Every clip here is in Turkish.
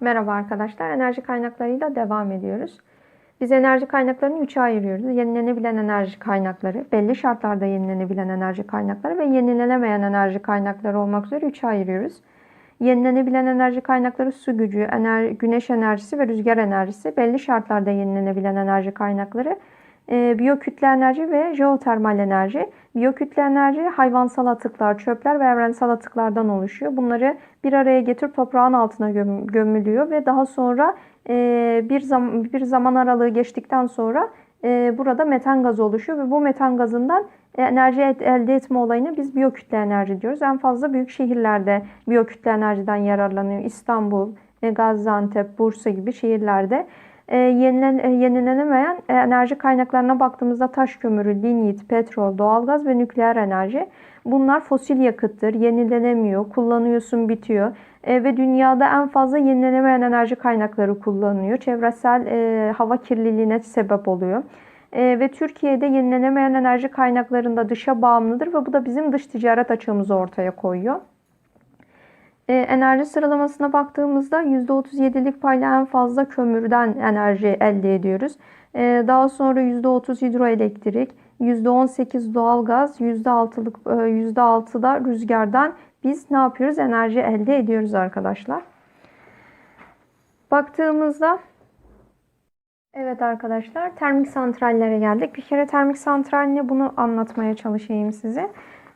Merhaba arkadaşlar. Enerji kaynaklarıyla devam ediyoruz. Biz enerji kaynaklarını üçe ayırıyoruz. Yenilenebilen enerji kaynakları, belli şartlarda yenilenebilen enerji kaynakları ve yenilenemeyen enerji kaynakları olmak üzere üçe ayırıyoruz. Yenilenebilen enerji kaynakları su gücü, ener, güneş enerjisi ve rüzgar enerjisi. Belli şartlarda yenilenebilen enerji kaynakları e, biyokütle enerji ve jeotermal enerji. Biyokütle enerji hayvansal atıklar, çöpler ve evrensel atıklardan oluşuyor. Bunları bir araya getirip toprağın altına göm, gömülüyor ve daha sonra e, bir, zam, bir zaman aralığı geçtikten sonra e, burada metan gazı oluşuyor ve bu metan gazından enerji elde etme olayını biz biyokütle enerji diyoruz. En fazla büyük şehirlerde biyokütle enerjiden yararlanıyor. İstanbul, Gaziantep, Bursa gibi şehirlerde. E, yenilen, e, yenilenemeyen e, enerji kaynaklarına baktığımızda taş kömürü, linyit, petrol, doğalgaz ve nükleer enerji. Bunlar fosil yakıttır, yenilenemiyor, kullanıyorsun bitiyor ve dünyada en fazla yenilenemeyen enerji kaynakları kullanılıyor. Çevresel e, hava kirliliğine sebep oluyor. E, ve Türkiye'de yenilenemeyen enerji kaynaklarında dışa bağımlıdır ve bu da bizim dış ticaret açığımızı ortaya koyuyor. E, enerji sıralamasına baktığımızda %37'lik payla en fazla kömürden enerji elde ediyoruz. E, daha sonra %30 hidroelektrik, %18 doğalgaz, %6'lık %6'da rüzgardan biz ne yapıyoruz? Enerji elde ediyoruz arkadaşlar. Baktığımızda Evet arkadaşlar termik santrallere geldik. Bir kere termik santral ne bunu anlatmaya çalışayım size.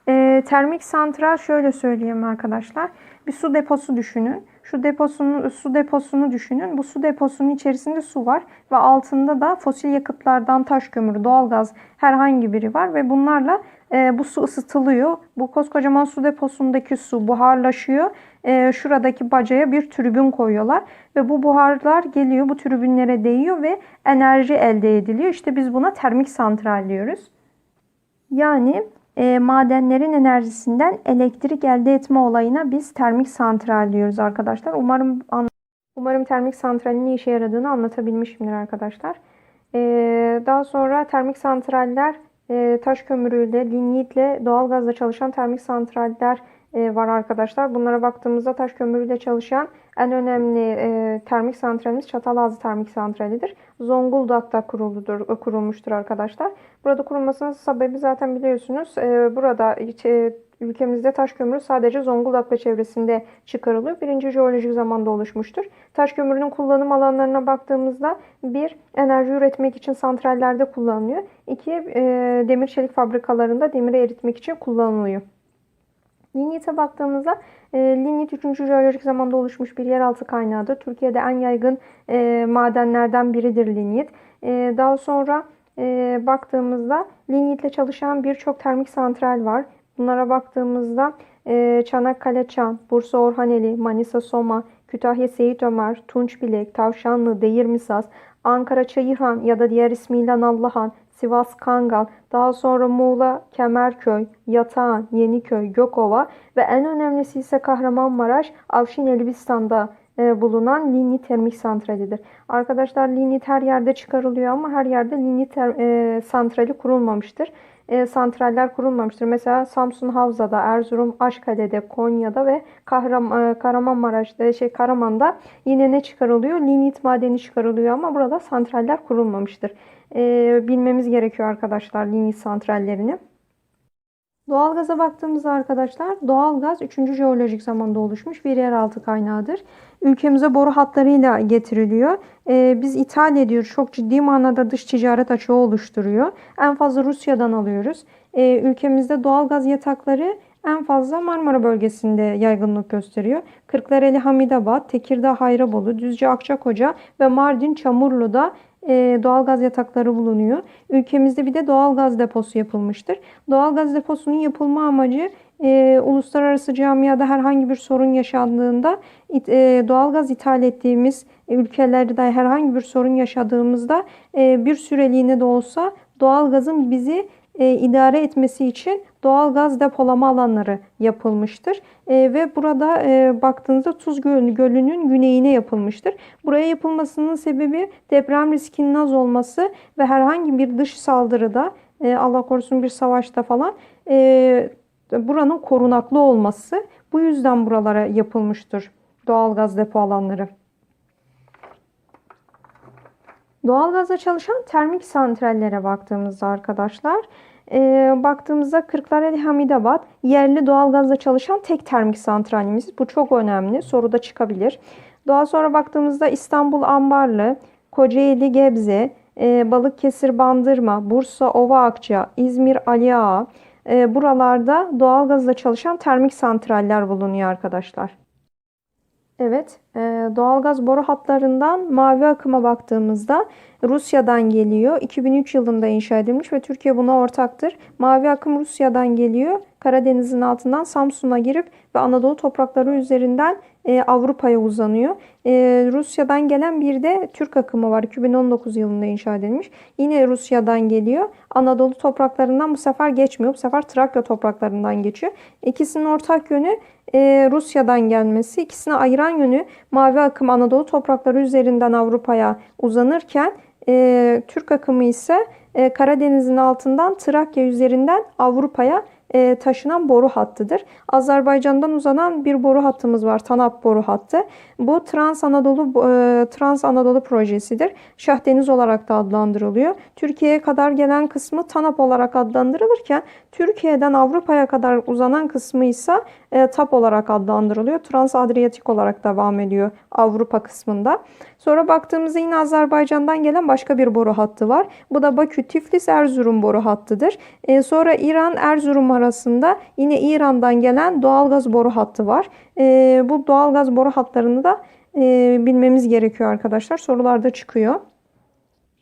Ee, termik santral şöyle söyleyeyim arkadaşlar. Bir su deposu düşünün. Şu deposunu, su deposunu düşünün. Bu su deposunun içerisinde su var ve altında da fosil yakıtlardan taş kömürü, doğalgaz herhangi biri var ve bunlarla e, bu su ısıtılıyor. Bu koskocaman su deposundaki su buharlaşıyor. E, şuradaki bacaya bir tribün koyuyorlar ve bu buharlar geliyor bu tribünlere değiyor ve enerji elde ediliyor. İşte biz buna termik santral diyoruz. Yani e, madenlerin enerjisinden elektrik elde etme olayına biz termik santral diyoruz arkadaşlar. Umarım umarım termik santralin ne işe yaradığını anlatabilmişimdir arkadaşlar. E, daha sonra termik santraller e, taş kömürüyle, linyitle, doğalgazla çalışan termik santraller e, var arkadaşlar. Bunlara baktığımızda taş kömürüyle çalışan en önemli e, termik santralimiz Çatalazı Termik Santrali'dir. Zonguldak'ta kuruludur, e, kurulmuştur arkadaşlar. Burada kurulmasının sebebi zaten biliyorsunuz. E, burada e, ülkemizde taş kömürü sadece Zonguldak ve çevresinde çıkarılıyor. Birinci jeolojik zamanda oluşmuştur. Taş kömürünün kullanım alanlarına baktığımızda bir enerji üretmek için santrallerde kullanılıyor. İki e, demir çelik fabrikalarında demiri eritmek için kullanılıyor. Linyit'e baktığımızda e, linyit 3. jeolojik zamanda oluşmuş bir yeraltı kaynağıdır. Türkiye'de en yaygın e, madenlerden biridir linyit. E, daha sonra e, baktığımızda linyitle çalışan birçok termik santral var. Bunlara baktığımızda e, Çanakkale Çan, Bursa Orhaneli, Manisa Soma, Kütahya Seyit Ömer, Tunçbilek, Tavşanlı, Değirmisas, Ankara Çayırhan ya da diğer ismiyle Nallıhan, Sivas Kangal, daha sonra Muğla Kemerköy, Yatağan, Yeniköy, Gökova ve en önemlisi ise Kahramanmaraş, Avşin Elbistan'da e, bulunan lignit termik santralidir. Arkadaşlar lignit her yerde çıkarılıyor ama her yerde lignit e, santrali kurulmamıştır. E, santraller kurulmamıştır. Mesela Samsun Havza'da, Erzurum Aşkale'de, Konya'da ve Kahram, e, Kahramanmaraş'ta, şey Karaman'da yine ne çıkarılıyor? Lignit madeni çıkarılıyor ama burada santraller kurulmamıştır. E, bilmemiz gerekiyor arkadaşlar lignit santrallerini. Doğalgaza baktığımızda arkadaşlar doğalgaz 3. jeolojik zamanda oluşmuş bir yeraltı kaynağıdır. Ülkemize boru hatlarıyla getiriliyor. Ee, biz ithal ediyoruz. Çok ciddi manada dış ticaret açığı oluşturuyor. En fazla Rusya'dan alıyoruz. Ee, ülkemizde doğalgaz yatakları en fazla Marmara bölgesinde yaygınlık gösteriyor. Kırklareli Hamidabad, Tekirdağ Hayrabolu, Düzce Akçakoca ve Mardin Çamurlu'da doğalgaz yatakları bulunuyor. Ülkemizde bir de doğalgaz deposu yapılmıştır. Doğalgaz deposunun yapılma amacı e, uluslararası camiada herhangi bir sorun yaşandığında e, doğalgaz ithal ettiğimiz ülkelerde herhangi bir sorun yaşadığımızda e, bir süreliğine de olsa doğalgazın bizi e, idare etmesi için doğal gaz depolama alanları yapılmıştır. E, ve burada e, baktığınızda Tuz Gölü'nün güneyine yapılmıştır. Buraya yapılmasının sebebi deprem riskinin az olması ve herhangi bir dış saldırıda e, Allah korusun bir savaşta falan e, buranın korunaklı olması. Bu yüzden buralara yapılmıştır doğal gaz depo alanları. Doğalgazla çalışan termik santrallere baktığımızda arkadaşlar, e, baktığımızda Kırklareli Hamidabad yerli doğalgazla çalışan tek termik santralimiz. Bu çok önemli. Soruda çıkabilir. Daha sonra baktığımızda İstanbul Ambarlı, Kocaeli Gebze, e, Balıkesir Bandırma, Bursa Ova Akça, İzmir Ali Ağa, e, buralarda doğalgazla çalışan termik santraller bulunuyor arkadaşlar. Evet, e, doğalgaz boru hatlarından mavi akıma baktığımızda Rusya'dan geliyor. 2003 yılında inşa edilmiş ve Türkiye buna ortaktır. Mavi akım Rusya'dan geliyor. Karadeniz'in altından Samsun'a girip ve Anadolu toprakları üzerinden e, Avrupa'ya uzanıyor. E, Rusya'dan gelen bir de Türk akımı var. 2019 yılında inşa edilmiş. Yine Rusya'dan geliyor. Anadolu topraklarından bu sefer geçmiyor. Bu sefer Trakya topraklarından geçiyor. İkisinin ortak yönü e, Rusya'dan gelmesi. İkisini ayıran yönü mavi akım Anadolu toprakları üzerinden Avrupa'ya uzanırken e, Türk akımı ise e, Karadeniz'in altından Trakya üzerinden Avrupa'ya e, taşınan boru hattıdır. Azerbaycan'dan uzanan bir boru hattımız var. TANAP boru hattı. Bu Trans Anadolu e, Trans Anadolu projesidir. Şahdeniz olarak da adlandırılıyor. Türkiye'ye kadar gelen kısmı TANAP olarak adlandırılırken Türkiye'den Avrupa'ya kadar uzanan kısmı ise e, TAP olarak adlandırılıyor. Trans Adriyatik olarak devam ediyor Avrupa kısmında. Sonra baktığımızda yine Azerbaycan'dan gelen başka bir boru hattı var. Bu da Bakü Tiflis Erzurum boru hattıdır. E, sonra İran Erzurum arasında yine İran'dan gelen doğalgaz boru hattı var. E, bu doğalgaz boru hatlarını da e, bilmemiz gerekiyor arkadaşlar. Sorularda çıkıyor.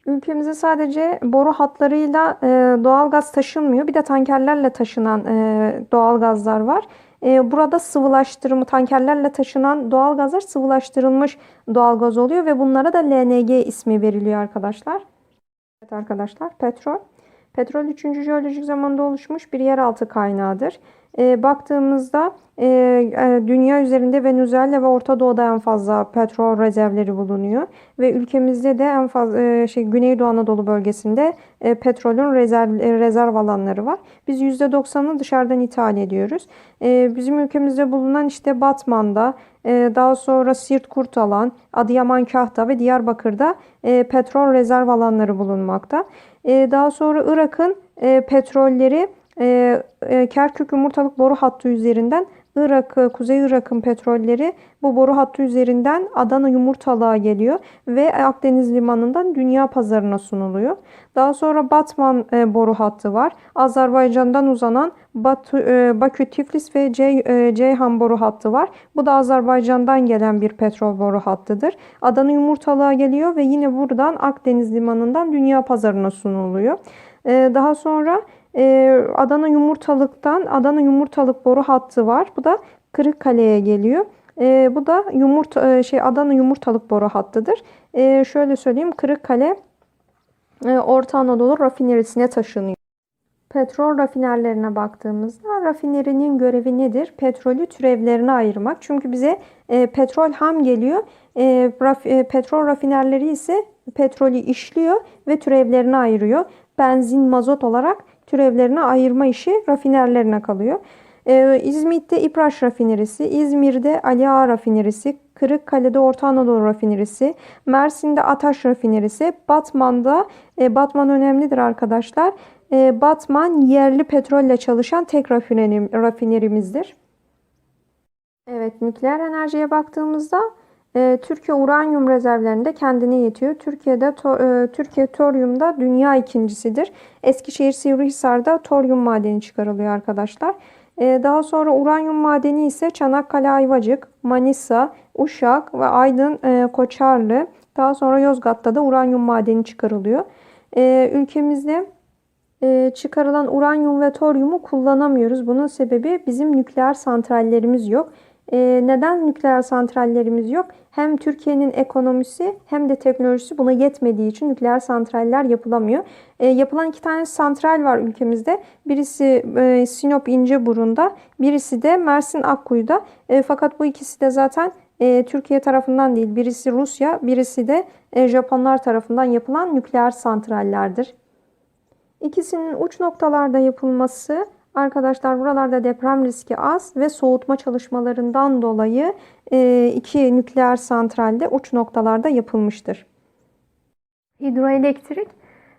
Ülkemize sadece boru hatlarıyla e, doğalgaz taşınmıyor. Bir de tankerlerle taşınan e, doğalgazlar var. E, burada sıvılaştırımı tankerlerle taşınan doğalgazlar sıvılaştırılmış doğalgaz oluyor ve bunlara da LNG ismi veriliyor arkadaşlar. Evet arkadaşlar petrol. Petrol 3. jeolojik zamanda oluşmuş bir yeraltı kaynağıdır. E, baktığımızda e, dünya üzerinde Venezuela ve Orta Doğu'da en fazla petrol rezervleri bulunuyor ve ülkemizde de en fazla e, şey Güneydoğu Anadolu bölgesinde e, petrolün rezerv e, rezerv alanları var. Biz %90'ını dışarıdan ithal ediyoruz. E, bizim ülkemizde bulunan işte Batman'da, e, daha sonra Siirt Kurtalan, Adıyaman Kahta ve Diyarbakır'da e, petrol rezerv alanları bulunmakta. E, daha sonra Irak'ın petrolleri Kerkük yumurtalık boru hattı üzerinden Irak, Kuzey Irak'ın petrolleri bu boru hattı üzerinden Adana yumurtalığa geliyor ve Akdeniz limanından dünya pazarına sunuluyor. Daha sonra Batman e, boru hattı var. Azerbaycan'dan uzanan Batu, e, Bakü, Tiflis ve Cey, e, Ceyhan boru hattı var. Bu da Azerbaycan'dan gelen bir petrol boru hattıdır. Adana yumurtalığa geliyor ve yine buradan Akdeniz limanından dünya pazarına sunuluyor. E, daha sonra ee, Adana Yumurtalık'tan Adana Yumurtalık boru hattı var. Bu da Kırıkkale'ye geliyor. Ee, bu da yumurta e, şey Adana Yumurtalık boru hattıdır. Ee, şöyle söyleyeyim Kırıkkale e, Orta Anadolu rafinerisine taşınıyor. Petrol rafinerlerine baktığımızda rafinerinin görevi nedir? Petrolü türevlerine ayırmak. Çünkü bize e, petrol ham geliyor. E, raf, e, petrol rafinerleri ise petrolü işliyor ve türevlerine ayırıyor. Benzin, mazot olarak türevlerine ayırma işi rafinerlerine kalıyor. Ee, İzmit'te İpraş rafinerisi, İzmir'de Ali Ağa rafinerisi, Kırıkkale'de Orta Anadolu rafinerisi, Mersin'de Ataş rafinerisi, Batman'da, e, Batman önemlidir arkadaşlar. E, Batman yerli petrolle çalışan tek rafinerim, rafinerimizdir. Evet, nükleer enerjiye baktığımızda e, Türkiye uranyum rezervlerinde kendine yetiyor. Türkiye'de to, e, Türkiye toryumda dünya ikincisidir. Eskişehir Sivrihisar'da toryum madeni çıkarılıyor arkadaşlar. E, daha sonra uranyum madeni ise Çanakkale Ayvacık, Manisa, Uşak ve Aydın e, Koçarlı. Daha sonra Yozgat'ta da uranyum madeni çıkarılıyor. E, ülkemizde e, çıkarılan uranyum ve toryumu kullanamıyoruz. Bunun sebebi bizim nükleer santrallerimiz yok. E, neden nükleer santrallerimiz yok? Hem Türkiye'nin ekonomisi hem de teknolojisi buna yetmediği için nükleer santraller yapılamıyor. E, yapılan iki tane santral var ülkemizde. Birisi e, Sinop İnceburun'da, birisi de Mersin Akkuyu'da. E, fakat bu ikisi de zaten e, Türkiye tarafından değil, birisi Rusya, birisi de e, Japonlar tarafından yapılan nükleer santrallerdir. İkisinin uç noktalarda yapılması Arkadaşlar buralarda deprem riski az ve soğutma çalışmalarından dolayı e, iki nükleer santralde uç noktalarda yapılmıştır. Hidroelektrik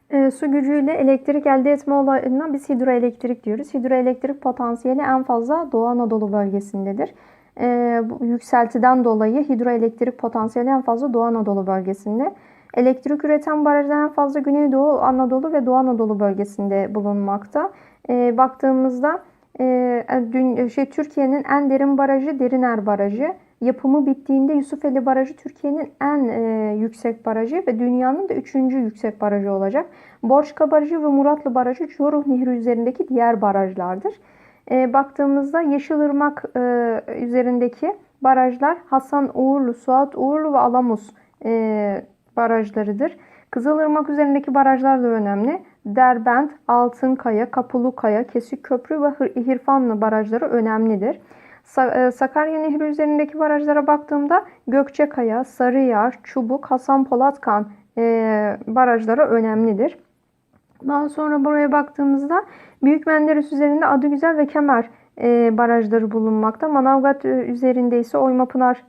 e, su gücüyle elektrik elde etme olayına biz hidroelektrik diyoruz. Hidroelektrik potansiyeli en fazla Doğu Anadolu bölgesindedir. E, yükseltiden dolayı hidroelektrik potansiyeli en fazla Doğu Anadolu bölgesinde. Elektrik üreten barajlar en fazla Güneydoğu Anadolu ve Doğu Anadolu bölgesinde bulunmakta. E, baktığımızda e, şey Türkiye'nin en derin barajı Deriner Barajı. Yapımı bittiğinde Yusufeli Barajı Türkiye'nin en e, yüksek barajı ve dünyanın da üçüncü yüksek barajı olacak. Borçka Barajı ve Muratlı Barajı Çoruh Nehri üzerindeki diğer barajlardır. E, baktığımızda Yeşilırmak e, üzerindeki barajlar Hasan Uğurlu, Suat Uğurlu ve Alamus e, barajlarıdır. Kızılırmak üzerindeki barajlar da önemli. Derbent, Altınkaya, Kapulukaya, Kesikköprü ve Hır- Hirfanlı barajları önemlidir. E, Sakarya Nehri üzerindeki barajlara baktığımda Gökçekaya, Sarıyar, Çubuk, Hasan Polatkan e, barajları önemlidir. Daha sonra buraya baktığımızda Büyük Menderes üzerinde Adıgüzel ve Kemer e, barajları bulunmakta. Manavgat üzerinde ise Oymapınar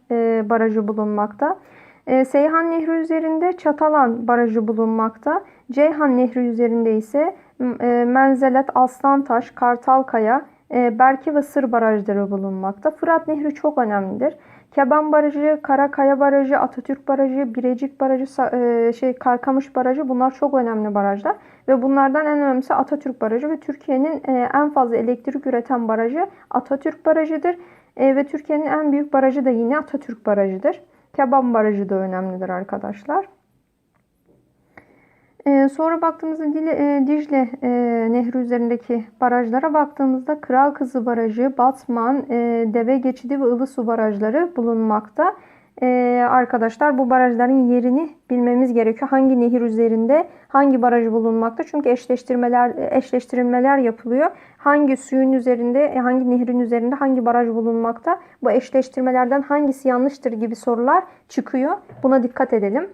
barajı bulunmakta. E, Seyhan Nehri üzerinde Çatalan barajı bulunmakta. Ceyhan Nehri üzerinde ise e, Menzelet, Aslantaş, Kartalkaya, e, Berke ve Sır barajları bulunmakta. Fırat Nehri çok önemlidir. Keban Barajı, Karakaya Barajı, Atatürk Barajı, Birecik Barajı, e, şey Karkamış Barajı bunlar çok önemli barajlar. Ve bunlardan en önemlisi Atatürk Barajı ve Türkiye'nin e, en fazla elektrik üreten barajı Atatürk Barajı'dır. Ve Türkiye'nin en büyük barajı da yine Atatürk Barajı'dır. Keban Barajı da önemlidir arkadaşlar. Ee, sonra baktığımızda Dile- e, Dicle e, Nehri üzerindeki barajlara baktığımızda Kral Kızı Barajı, Batman, e, Deve Geçidi ve Ilısu barajları bulunmakta. E, arkadaşlar bu barajların yerini bilmemiz gerekiyor. Hangi nehir üzerinde hangi barajı bulunmakta? Çünkü eşleştirmeler eşleştirilmeler yapılıyor. Hangi suyun üzerinde, e, hangi nehrin üzerinde hangi baraj bulunmakta? Bu eşleştirmelerden hangisi yanlıştır gibi sorular çıkıyor. Buna dikkat edelim.